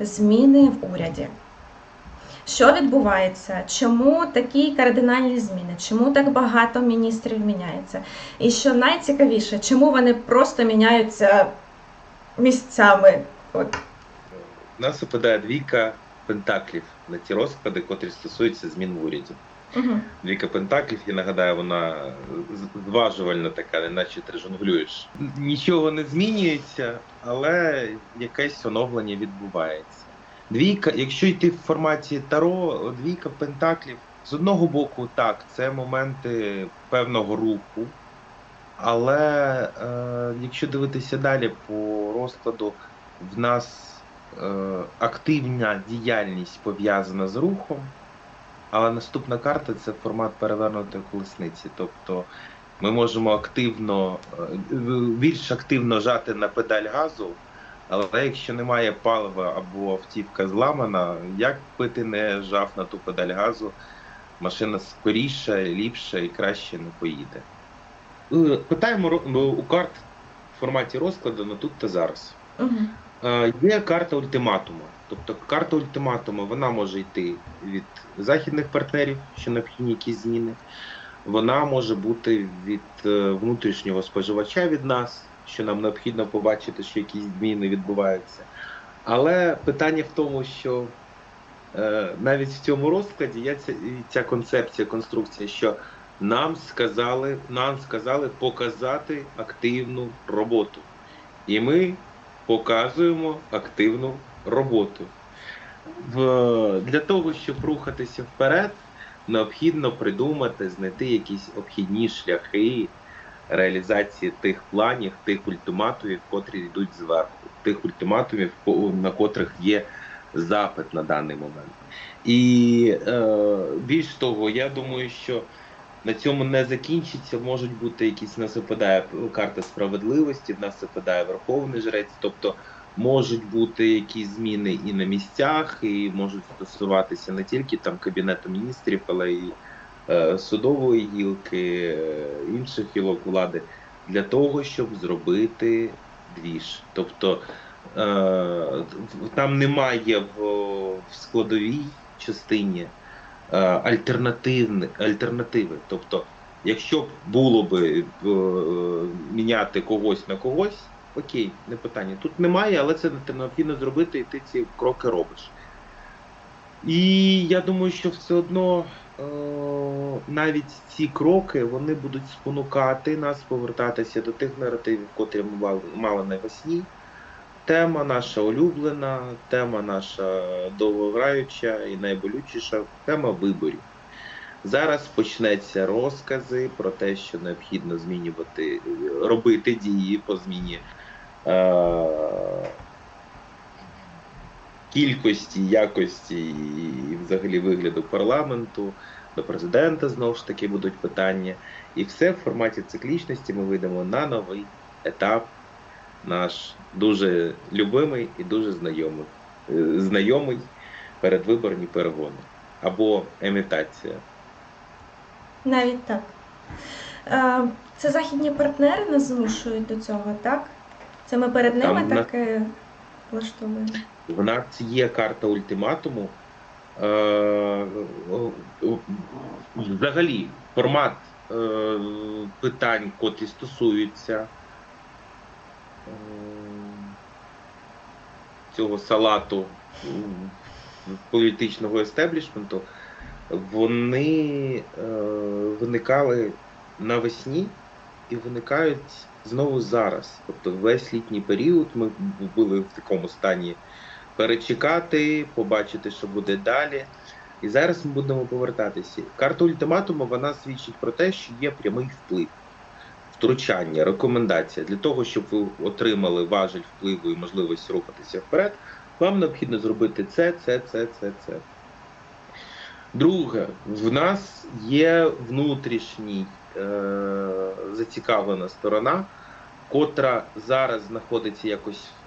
зміни в уряді. Що відбувається? Чому такі кардинальні зміни? Чому так багато міністрів міняється? І що найцікавіше, чому вони просто міняються місцями? От У нас випадає двійка пентаклів на ті розклади, котрі стосуються змін в уряді. Угу. Двійка пентаклів, я нагадаю, вона зважувальна така, неначе ти жонглюєш. Нічого не змінюється, але якесь оновлення відбувається. Двійка, якщо йти в форматі Таро, двійка пентаклів з одного боку, так, це моменти певного руху. Але е, якщо дивитися далі по розкладу, в нас е, активна діяльність пов'язана з рухом. Але наступна карта це формат перевернутої колесниці. Тобто ми можемо активно, е, більш активно жати на педаль газу, але якщо немає палива або автівка зламана, як би ти не жав на ту педаль газу, машина скоріше, ліпше і краще не поїде. Е, Питаємо ну, у карт в форматі розкладу на тут та зараз. Угу. Є карта ультиматуму. Тобто карта ультиматуму вона може йти від західних партнерів, що необхідні якісь зміни. Вона може бути від е, внутрішнього споживача від нас, що нам необхідно побачити, що якісь зміни відбуваються. Але питання в тому, що е, навіть в цьому розкладі є ця, ця концепція, конструкція, що нам сказали, нам сказали показати активну роботу. І ми показуємо активну роботу. Для того, щоб рухатися вперед, необхідно придумати, знайти якісь обхідні шляхи реалізації тих планів, тих ультиматумів, котрі йдуть зверху, тих ультиматумів, на котрих є запит на даний момент. І е, більш того, я думаю, що на цьому не закінчиться, можуть бути якісь в нас випадає карта справедливості, в нас випадає Верховний Жрець, тобто можуть бути якісь зміни і на місцях, і можуть стосуватися не тільки там Кабінету міністрів, але й е, судової гілки, е, інших гілок влади, для того, щоб зробити двіж. Тобто е, там немає в, в складовій частині е, альтернативи. Тобто, якщо б було би е, міняти когось на когось, окей, не питання. Тут немає, але це необхідно зробити, і ти ці кроки робиш. І я думаю, що все одно е, навіть ці кроки вони будуть спонукати нас повертатися до тих наративів, котрі ми мали, мали навесні. Тема наша улюблена, тема наша довгограюча і найболючіша тема виборів. Зараз почнеться розкази про те, що необхідно змінювати, робити дії по зміні кількості, якості і взагалі вигляду парламенту, до президента знову ж таки будуть питання. І все в форматі циклічності ми вийдемо на новий етап, наш дуже любимий і дуже знайомий, е, знайомий передвиборні перегони або емітація. Навіть так. Е, Це західні партнери нас змушують до цього, так? Це ми перед ними Там так е, влаштовуємо. В нас є карта ультиматуму. Е, о- Взагалі, формат е, питань, котрі стосуються е, цього салату політичного естеблішменту, вони е, виникали навесні і виникають знову зараз. Тобто весь літній період ми були в такому стані перечекати, побачити, що буде далі. І зараз ми будемо повертатися. Карта ультиматуму вона свідчить про те, що є прямий вплив, втручання, рекомендація. Для того, щоб ви отримали важель впливу і можливість рухатися вперед, вам необхідно зробити це, це, це, це, це. Друге, в нас є внутрішній зацікавлена сторона, котра зараз знаходиться якось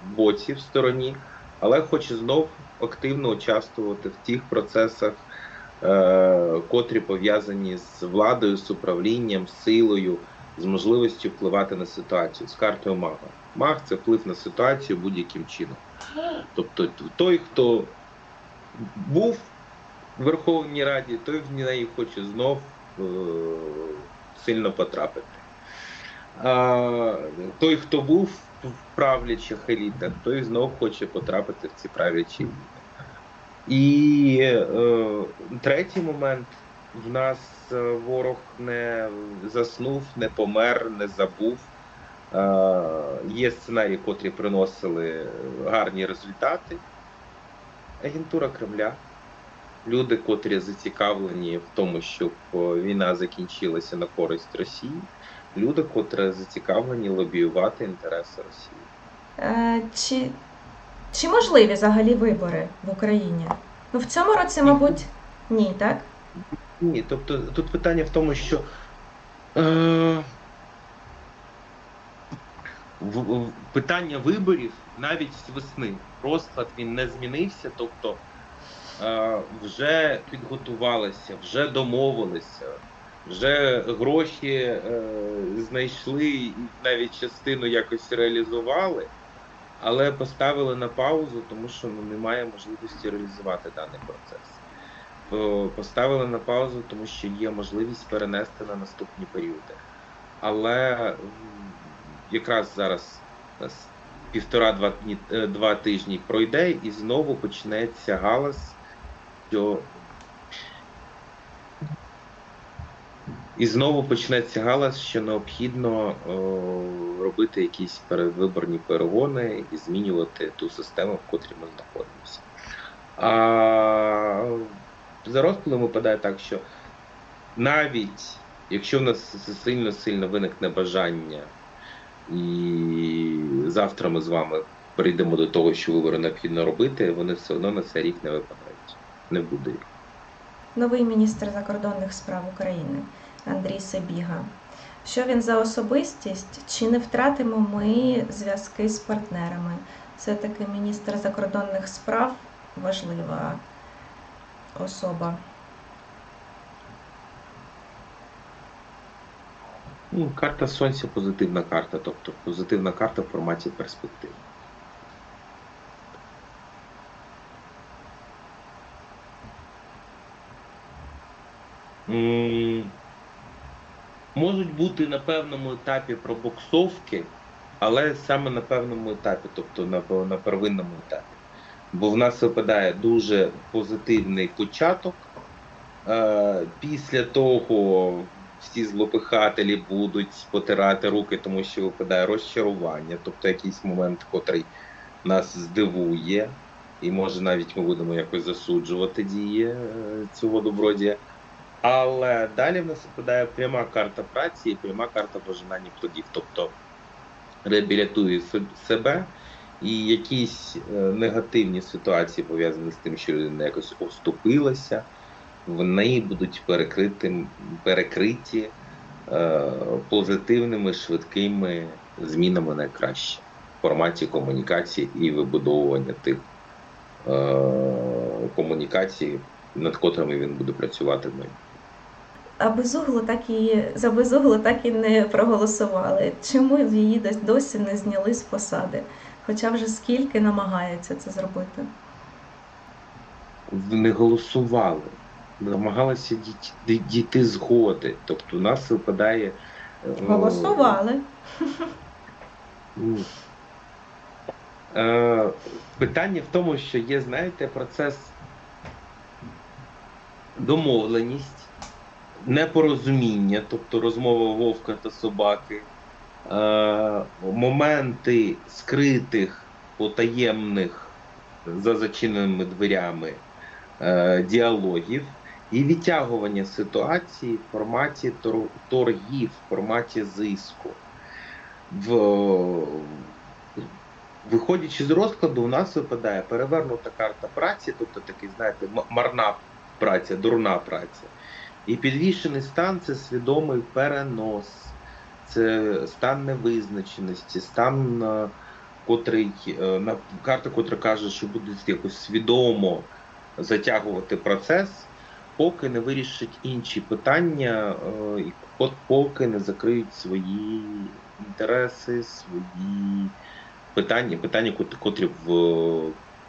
в боці в стороні, але хоче знов активно участвувати в тих процесах, е- котрі пов'язані з владою, з управлінням, з силою, з можливістю впливати на ситуацію, з картою мага. Маг це вплив на ситуацію будь-яким чином. Тобто той, хто був в Верховній Раді, той в неї хоче знов е, сильно потрапити. А той, хто був в правлячих елітах, той знов хоче потрапити в ці правлячі еліти. І е, третій момент в нас е, ворог не заснув, не помер, не забув. Е, є сценарії, котрі приносили гарні результати. Агентура Кремля, люди, котрі зацікавлені в тому, щоб е, війна закінчилася на користь Росії, люди, котрі зацікавлені лобіювати інтереси Росії. Е, Чи, чи можливі взагалі вибори в Україні? Ну, в цьому році, мабуть, ні, так? Ні, тобто тут питання в тому, що е, в, в- питання виборів навіть з весни. Розклад він не змінився, тобто вже підготувалися, вже домовилися, вже гроші е, знайшли і навіть частину якось реалізували, але поставили на паузу, тому що ну, немає можливості реалізувати даний процес. Е, поставили на паузу, тому що є можливість перенести на наступні періоди. Але якраз зараз нас півтора-два дні е, два тижні пройде, і знову почнеться галас, що і знову почнеться галас, що необхідно е, робити якісь передвиборні перегони і змінювати ту систему, в котрій ми знаходимося. А за розкладом випадає так, що навіть якщо в нас сильно-сильно виникне бажання, і завтра ми з вами прийдемо до того, що вибори необхідно робити, вони все одно на цей рік не випадають. Не буде. Новий міністр закордонних справ України Андрій Сибіга. Що він за особистість? Чи не втратимо ми зв'язки з партнерами? Це таки міністр закордонних справ важлива особа. Ну, карта Сонця позитивна карта, тобто позитивна карта в форматі перспективи. Можуть бути на певному етапі пробуксовки, але саме на певному етапі, тобто на, на первинному етапі. Бо в нас випадає дуже позитивний початок. Е, Після того всі злопихателі будуть потирати руки, тому що випадає розчарування, тобто якийсь момент, котрий нас здивує, і може навіть ми будемо якось засуджувати дії е, цього добродія. Але далі в нас випадає пряма карта праці і пряма карта пожинання плодів, тобто реабілітує себе і якісь е, негативні ситуації пов'язані з тим, що людина якось оступилася, вони будуть перекриті, перекриті е, позитивними швидкими змінами на краще в форматі комунікації і вибудовування тих е, комунікацій, над котрими він буде працювати в майбутньому. А безугло так і за безугло так і не проголосували. Чому її досі не зняли з посади? Хоча вже скільки намагаються це зробити. не голосували, намагалися дійти, дій- дійти згоди. Тобто у нас випадає. е, Голосували. Е, питання в тому, що є, знаєте, процес домовленість, непорозуміння, тобто розмова вовка та собаки, е, моменти скритих, потаємних за зачиненими дверями е, діалогів і відтягування ситуації в форматі тор- торгів, в форматі зиску. В, виходячи з розкладу, у нас випадає перевернута карта праці, тобто такий, знаєте, марна праця, дурна праця. І підвішений стан це свідомий перенос, це стан невизначеності, стан, е, котрий е, на карта, котра каже, що буде якось свідомо затягувати процес, поки не вирішить інші питання, е, і поки не закриють свої інтереси, свої питання, питання, кот- котрі в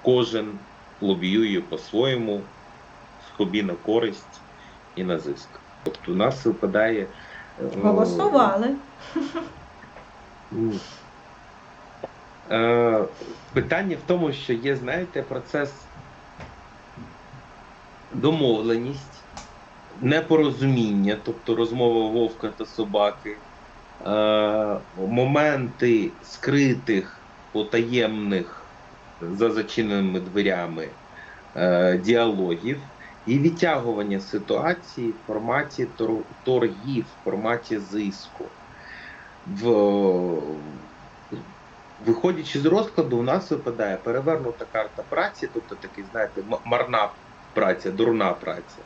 кожен лобіює по-своєму, собі на користь і на зиск. Тобто у нас випадає. е, Голосували. Е, питання в тому, що є, знаєте, процес домовленість, непорозуміння, тобто розмова вовка та собаки, е, моменти скритих, потаємних за зачиненими дверями діалогів і відтягування ситуації в форматі торгів, в форматі зиску в виходячи з розкладу, у нас випадає перевернута карта праці, тобто такий, знаєте, марна праця, дурна праця.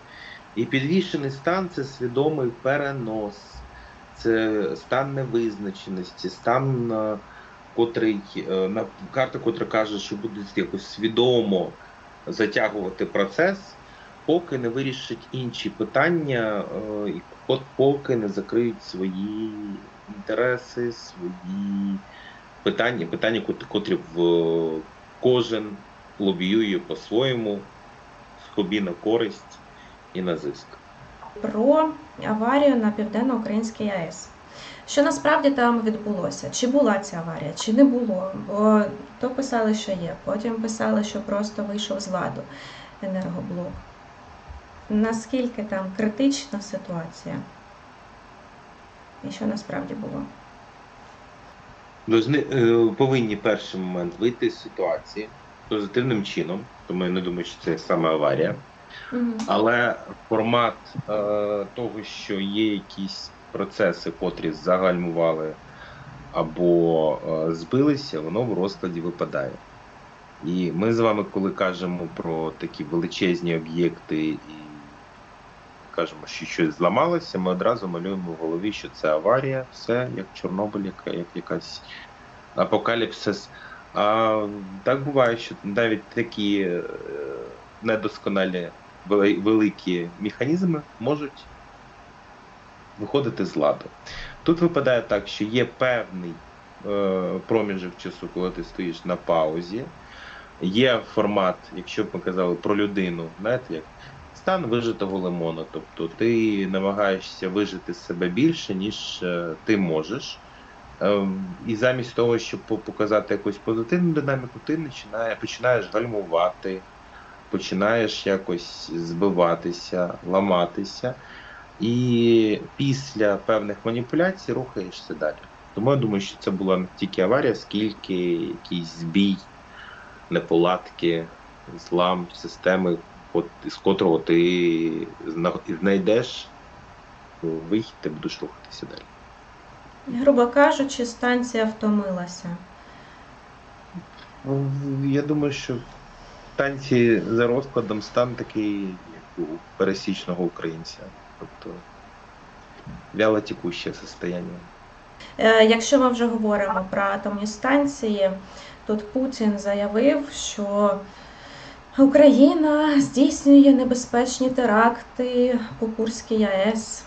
І підвішений стан це свідомий перенос, це стан невизначеності, стан, е, котрий е, карта, котра каже, що буде якось свідомо затягувати процес, поки не вирішить інші питання, е, і поки не закриють свої інтереси, свої питання, питання, котрі в кожен лобіює по-своєму, собі на користь і на зиск. про аварію на південно-українській АЕС. Що насправді там відбулося? Чи була ця аварія, чи не було? Бо то писали, що є, потім писали, що просто вийшов з ладу енергоблок. Наскільки там критична ситуація? І що насправді було? Должни, е, повинні перший момент вийти з ситуації позитивним чином, тому я не думаю, що це саме аварія. Але формат е, того, що є якісь процеси, котрі загальмували або е, збилися, воно в розкладі випадає. І ми з вами, коли кажемо про такі величезні об'єкти і кажемо, що щось зламалося, ми одразу малюємо в голові, що це аварія, все як Чорнобиль, яка як якась апокаліпсис. А так буває, що навіть такі е, недосконалі великі механізми можуть виходити з ладу. Тут випадає так, що є певний е, проміжок часу, коли ти стоїш на паузі. Є формат, якщо б ми казали про людину, знаєте, як стан вижитого лимону. Тобто ти намагаєшся вижити з себе більше, ніж е, ти можеш. Е, І замість того, щоб показати якусь позитивну динаміку, ти починає, починаєш гальмувати, починаєш якось збиватися, ламатися. І після певних маніпуляцій рухаєшся далі. Тому я думаю, що це була не тільки аварія, скільки якийсь збій, неполадки, злам системи, от, з котрого ти знайдеш вихід, ти будеш рухатися далі. Грубо кажучи, станція втомилася. Ну, Я думаю, що в танці за розкладом стан такий, як у пересічного українця. Тобто вялотекуще состояние. Е, Якщо ми вже говоримо про атомні станції, тут Путін заявив, що Україна здійснює небезпечні теракти по Курській АЕС.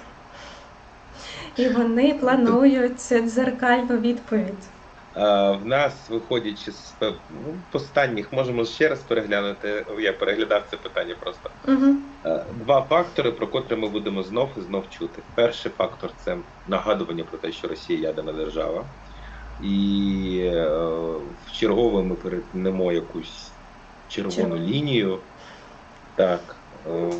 І вони планують дзеркальну відповідь. В нас, виходячи з ну, останніх, можемо ще раз переглянути. Я переглядав це питання просто. Угу. Два фактори, про котрі ми будемо знов і знов чути. Перший фактор це нагадування про те, що Росія ядерна держава, і е, в чергове ми перетнемо якусь червону лінію. Так. е,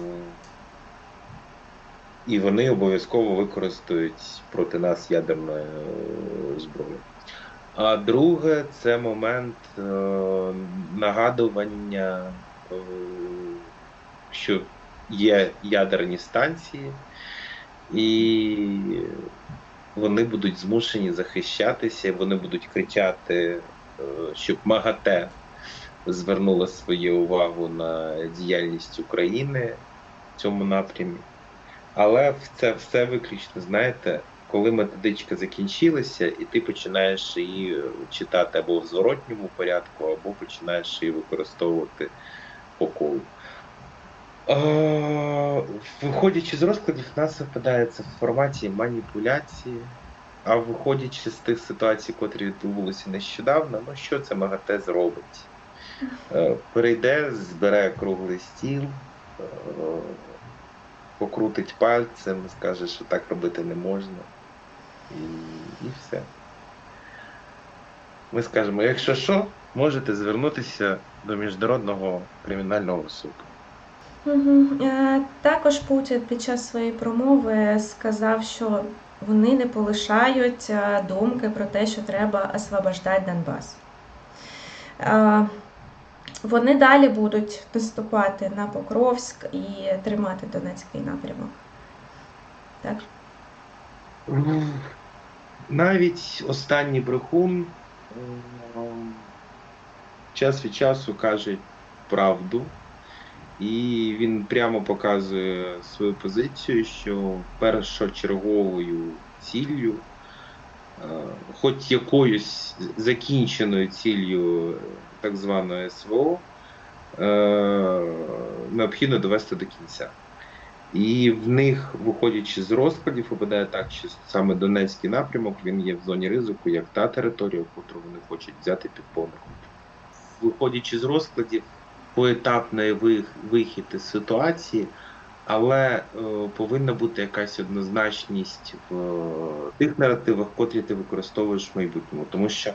І вони обов'язково використають проти нас ядерну е, зброю. А друге, це момент е, нагадування, що є ягерні станції, і вони будуть змушені захищатися, вони будуть кричати, щоб МАГАТЕ звернула свою увагу на діяльність України в цьому напрямі. Але це все виключно, знаєте, коли методичка закінчилася, і ти починаєш її читати або в зворотньому порядку, або починаєш її використовувати по колу. Виходячи з розкладів, нас випадає це в форматі маніпуляції, А виходячи з тих ситуацій, котрі відбулися нещодавно, ну що це МАГАТЕ зробить? Е, Перейде, збере круглий стіл, е, покрутить пальцем, скаже, що так робити не можна. І, і все. Ми скажемо, якщо що, можете звернутися до Міжнародного кримінального суду. Е, Також Путін під час своєї промови сказав, що вони не полишають думки про те, що треба освобождати Донбас. Вони далі будуть наступати на Покровськ і тримати Донецький напрямок. Так? Навіть останній брехун час від часу каже правду, і він прямо показує свою позицію, що першочерговою ціллю, хоч якоюсь закінченою ціллю так званої СВО, е, необхідно довести до кінця. І в них, виходячи з розкладів, випадає так, що саме Донецький напрямок він є в зоні ризику, як та територія, яку вони хочуть взяти під повний. Виходячи з розкладів, поетапний вихід із ситуації, але е, повинна бути якась однозначність в е, тих наративах, котрі ти використовуєш в майбутньому. Тому що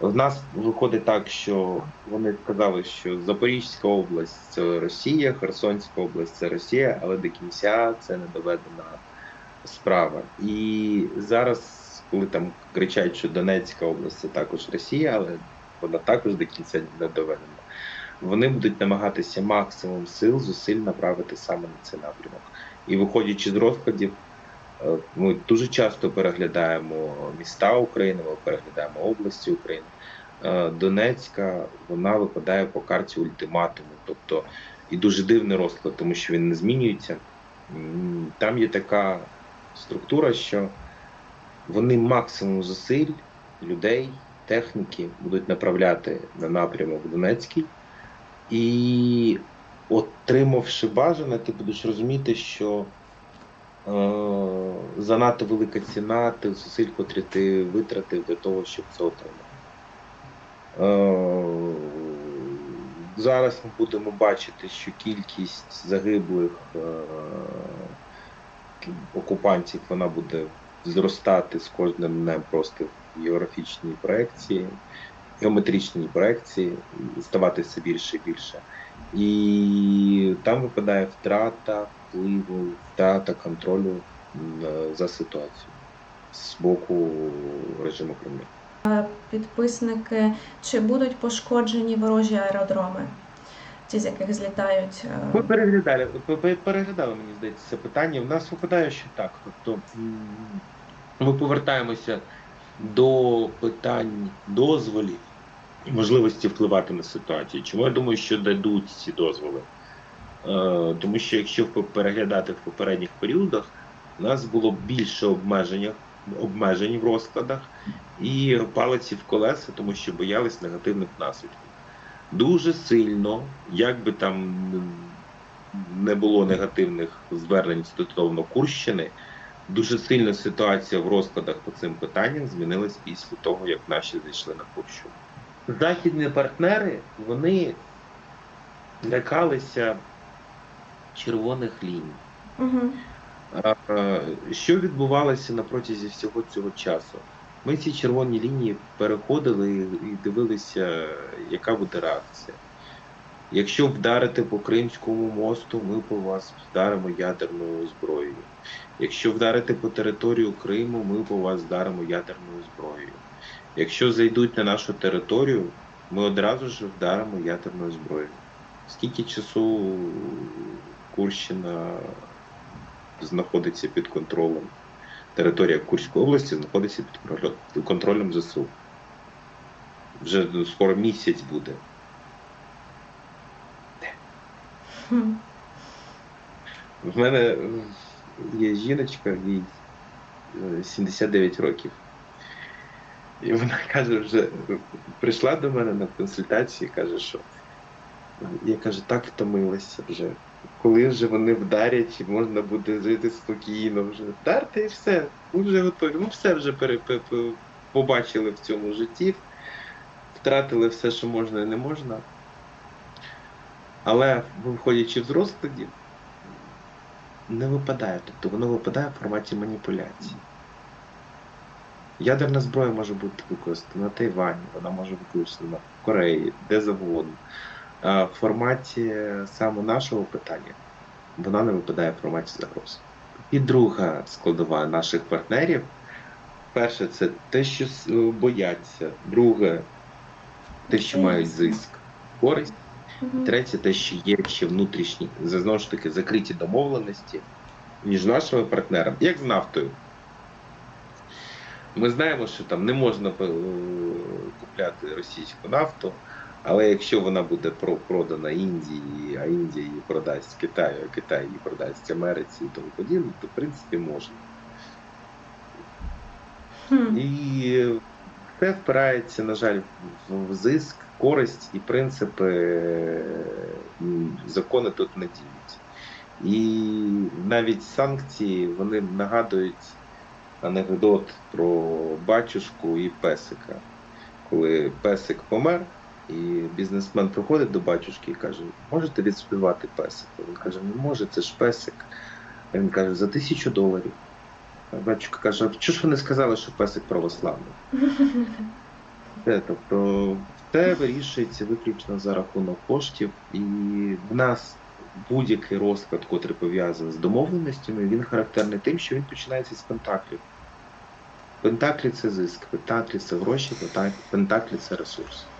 в нас виходить так, що вони сказали, що Запорізька область це Росія, Херсонська область це Росія, але до кінця це не доведена справа. І зараз, коли там кричать, що Донецька область це також Росія, але вона також до кінця не доведена. Вони будуть намагатися максимум сил, зусиль направити саме на цей напрямок. І виходячи з розкладів, Е, Ми дуже часто переглядаємо міста України, ми переглядаємо області України. Е, Донецька вона випадає по карті ультиматуму, тобто і дуже дивний розклад, тому що він не змінюється. Там є така структура, що вони максимум зусиль людей, техніки будуть направляти на напрямок Донецький, і отримавши бажане, ти будеш розуміти, що е, занадто велика ціна тих зусиль, котрі ти витратив для того, щоб це отримати. Е, зараз ми будемо бачити, що кількість загиблих е, окупантів вона буде зростати з кожним днем просто в географічній проекції, геометричній проекції, ставати все більше і більше. І там випадає втрата впливу, втрата контролю е, за ситуацією з боку режиму Кремля. Підписники, чи будуть пошкоджені ворожі аеродроми, ті, з яких злітають. е, Ми переглядали, пе- пе- переглядали, мені здається, це питання. В нас випадає, що так. Тобто ми повертаємося до питань дозволів можливості впливати на ситуацію. Чому я думаю, що дадуть ці дозволи? Е, Тому що якщо переглядати в попередніх періодах, у нас було більше обмеження, обмежень в розкладах і палиці в колеса, тому що боялись негативних наслідків. Дуже сильно, як би там не було негативних звернень стосовно Курщини, дуже сильно ситуація в розкладах по цим питанням змінилась після того, як наші зайшли на Курщину. Західні партнери вони лякалися червоних ліній. А, Що відбувалося на протязі всього цього часу? Ми ці червоні лінії переходили і- і дивилися, яка буде реакція. Якщо вдарити по Кримському мосту, ми по вас вдаримо ядерною зброєю. Якщо вдарити по територію Криму, ми по вас вдаримо ядерною зброєю. Якщо зайдуть на нашу територію, ми одразу ж вдаримо ядерною зброєю. Скільки часу Курщина знаходиться під контролем. Територія Курської області знаходиться під контролем- ЗСУ. Вже скоро місяць буде. В мене є жіночка, їй е, 79 років. І вона каже, вже прийшла до мене на консультацію каже, що я каже, так втомилася вже. коли вже вони вдарять, і можна буде жити спокійно вже. Вдарте і все, ми вже готові. Ми все вже побачили в цьому житті, втратили все, що можна і не можна. Але виходячи з розкладів, не випадає. Тобто воно випадає в форматі маніпуляції. Ядерна зброя може бути використана на Тайвані, вона може бути використана в Кореї, де завгодно. В форматі саме нашого питання вона не випадає в форматі загроз. І друга складова наших партнерів. Перше, це те, що бояться. Друге, те, що мають зиск, користь. Третє, те, що є ще внутрішні, знову ж таки, закриті домовленості між нашими партнерами, як з нафтою. Ми знаємо, що там не можна е, купляти російську нафту, але якщо вона буде продана Індії, а Індія її продасть Китаю, а Китай її продасть Америці і тому подібне, то в принципі можна. І це впирається, на жаль, в зиск, користь і принципи закони тут не діють. І навіть санкції вони нагадують анекдот про батюшку і песика. Коли песик помер, і бізнесмен приходить до батюшки і каже: можете відспівати песика? Він каже, не може, це ж песик. Він каже, за тисячу доларів. А батюшка каже, а чого ж ви не сказали, що песик православний? Це, тобто все вирішується виключно за рахунок коштів, і в нас будь-який розклад, котрий пов'язаний з домовленостями, він характерний тим, що він починається з пентаклів. Пентаклі це зиск, пентаклі це гроші, пентаклі це ресурс.